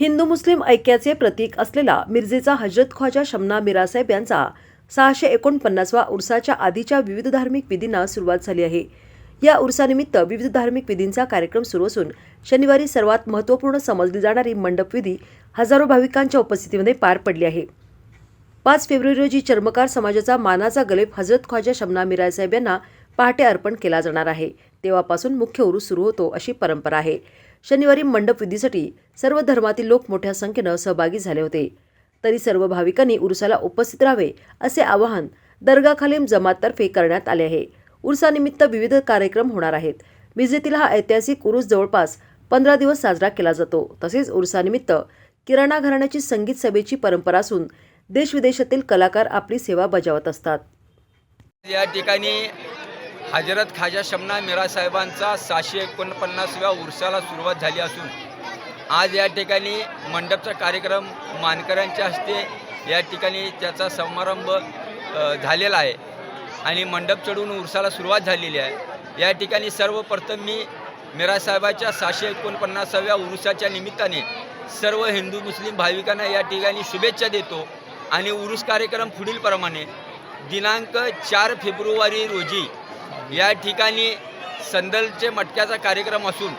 हिंदू मुस्लिम ऐक्याचे प्रतीक असलेला मिर्जेचा हजरत ख्वाजा शमना मिरासाहेब यांचा सहाशे एकोणपन्नासवा उर्साच्या आधीच्या विविध धार्मिक विधींना सुरुवात झाली आहे. या उर्सानिमित्त विविध धार्मिक विधींचा कार्यक्रम सुरू असून शनिवारी सर्वात महत्त्वपूर्ण समजली जाणारी मंडप विधी हजारो भाविकांच्या उपस्थितीमध्ये पार पडली आहे. पाच फेब्रुवारी रोजी चर्मकार समाजाचा मानाचा गलेप हजरत ख्वाजा शमना मिरासाहेब यांना पहाटे अर्पण केला जाणार आहे. तेव्हापासून मुख्य उरूस सुरू होतो अशी परंपरा आहे. शनिवारी मंडपविधीसाठी सर्व धर्मातील लोक मोठ्या संख्येनं सहभागी झाले होते. तरी सर्व भाविकांनी उरुसाला उपस्थित राहावे असे आवाहन दर्गा खालीम जमाततर्फे करण्यात आले आहे. उरुसानिमित्त विविध कार्यक्रम होणार आहेत. विजेतील हा ऐतिहासिक उरुस जवळपास पंधरा दिवस साजरा केला जातो. तसेच उरुसानिमित्त किराणा घराण्याची संगीत सभेची परंपरा असून देशविदेशातील कलाकार आपली सेवा बजावत असतात. या ठिकाणी हजरत खाजा शमना मिरा साहेबांचा सहाशे एकोणपन्नासव्या उर्साला सुरुवात झाली असून आज या ठिकाणी मंडपचा कार्यक्रम मानकऱ्यांच्या हस्ते या ठिकाणी त्याचा समारंभ झालेला आहे आणि मंडप चढून उर्साला सुरुवात झालेली आहे. या ठिकाणी सर्वप्रथम मी मिरासाहेबाच्या सहाशे एकोणपन्नासाव्या उरुसाच्या निमित्ताने सर्व हिंदू मुस्लिम भाविकांना या ठिकाणी शुभेच्छा देतो आणि उरुस कार्यक्रम पुढीलप्रमाणे दिनांक चार फेब्रुवारी रोजी या ठिकाणी संदलचे मटक्याचा कार्यक्रम असून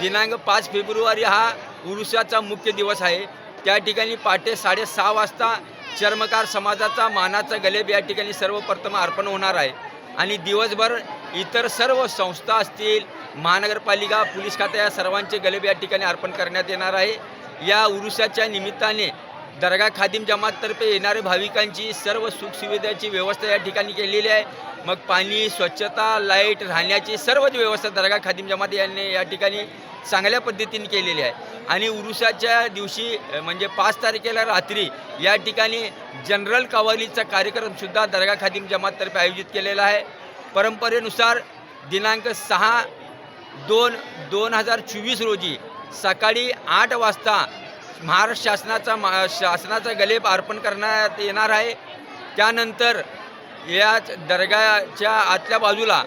दिनांक पाच फेब्रुवारी हा उरुसाचा मुख्य दिवस आहे. त्या ठिकाणी पहाटे साडेसहा वाजता चर्मकार समाजाचा मानाचा गलेब या ठिकाणी सर्वप्रथम अर्पण होणार आहे. आणि दिवसभर इतर सर्व संस्था असतील महानगरपालिका पोलीस खाते या सर्वांचे गलेब या ठिकाणी अर्पण करण्यात येणार आहे. या उरुसाच्या निमित्ताने दर्गा खादिम जमाततर्फे येणाऱ्या भाविकांची सर्व सुखसुविधाची व्यवस्था या ठिकाणी केलेली आहे. मग पाणी स्वच्छता लाइट राहण्याची सर्वच व्यवस्था दर्गा खादिम जमात यांनी या ठिकाणी चांगल्या पद्धतीने केलेली आहे. आणि उरुसाच्या दिवशी म्हणजे पाच तारखेला रात्री या ठिकाणी जनरल कवालीचा कार्यक्रमसुद्धा दर्गा खादिम जमाततर्फे आयोजित केलेला आहे. परंपरेनुसार दिनांक सहा दोन दोन हजार चोवीस रोजी सकाळी आठ वाजता महाराष्ट्र शासनाचा मा शासनाचा गलेप अर्पण करण्यात येणार आहे. त्यानंतर याच दर्गाच्या आतल्या बाजूला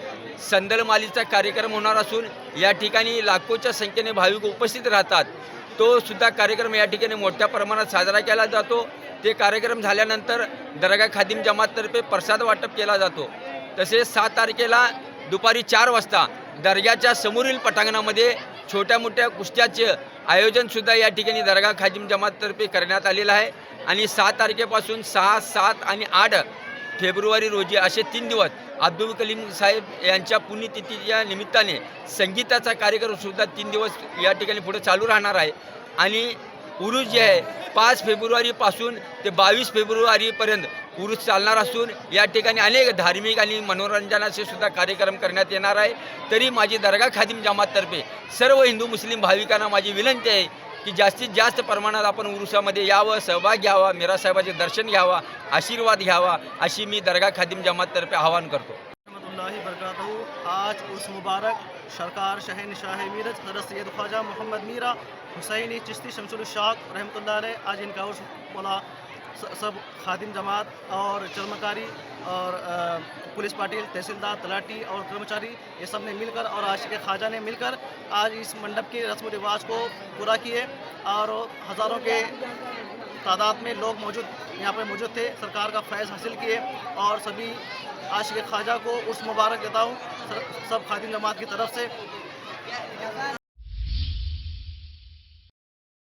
संदलमालीचा कार्यक्रम होणार असून या ठिकाणी लाखोच्या संख्येने भाविक उपस्थित राहतात. तो सुद्धा कार्यक्रम या ठिकाणी मोठ्या प्रमाणात साजरा केला जातो. ते कार्यक्रम झाल्यानंतर दर्गा खादिम जमाततर्फे प्रसाद वाटप केला जातो. तसेच सात तारखेला दुपारी चार वाजता दर्ग्याच्या समोरील पटांगणामध्ये छोट्या मोठ्या कुस्त्याचे आयोजनसुद्धा या ठिकाणी दर्गा खाजिम जमाततर्फे करण्यात आलेलं आहे. आणि सहा तारखेपासून सहा सात आणि आठ फेब्रुवारी रोजी असे तीन दिवस अब्दुल कलीम साहेब यांच्या पुण्यतिथीच्या निमित्ताने संगीताचा कार्यक्रमसुद्धा तीन दिवस या ठिकाणी पुढे चालू राहणार आहे. आणि उरुज जे आहे पाच फेब्रुवारीपासून ते बावीस फेब्रुवारीपर्यंत उरूस चालणार असून या ठिकाणी अनेक धार्मिक आणि मनोरंजनाचे सुद्धा कार्यक्रम करण्यात येणार आहे. तरी माझी दर्गा खादिम जमाततर्फे सर्व हिंदू मुस्लिम भाविकांना माझी विनंती आहे की जास्तीत जास्त प्रमाणात आपण उरुसामध्ये यावं सहभाग घ्यावा मीरासाहेबाचे दर्शन घ्यावा आशीर्वाद घ्यावा अशी मी दर्गा खादिम जमाततर्फे आवाहन करतो. आज उस मुबारक. सरकार शहन शाह मीरज हजरत सैद ख्वाजा मोहम्मद मीरा हुसैनी चिश्ती शमसुल शाह रहमतुल्लाह आज इनका उर्स बोला सब खादिम जमात और चर्मकारी और पुलिस पाटिल तहसीलदार, तलाटी और कर्मचारी, ये सबने मिलकर और आशिक ख्वाजा ने मिलकर आज इस मंडप के रस्म रिवाज को पूरा किए और हज़ारों के तादाद में लोग मौजूद, यहाँ पर मौजूद थे। सरकार का फैज़ हासिल किए और सभी आशिक ख्वाजा को उस मुबारक देता हूँ। सब खादिम जमात की तरफ़ से।